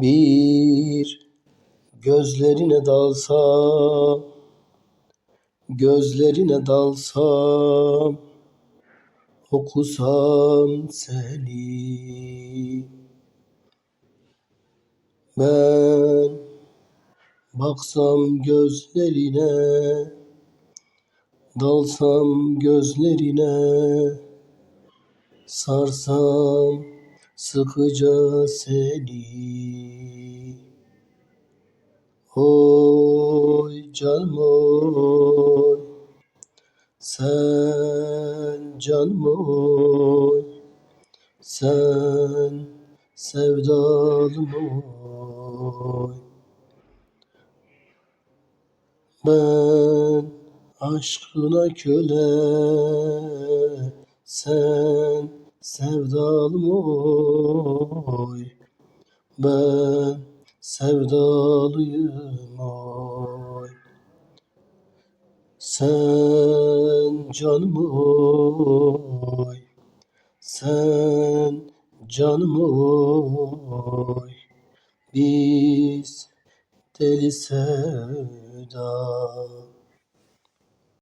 Bir gözlerine dalsam, gözlerine dalsam, okusam seni. Ben baksam gözlerine, dalsam gözlerine, sarsam sıkıca seni. Oy canım oy, sen canım oy, sen sevdalım oy. Ben aşkına köle, sen sevdalım oy. Ben sevdalıyım oy. Sen canım oy, sen canım oy. Biz deli sevda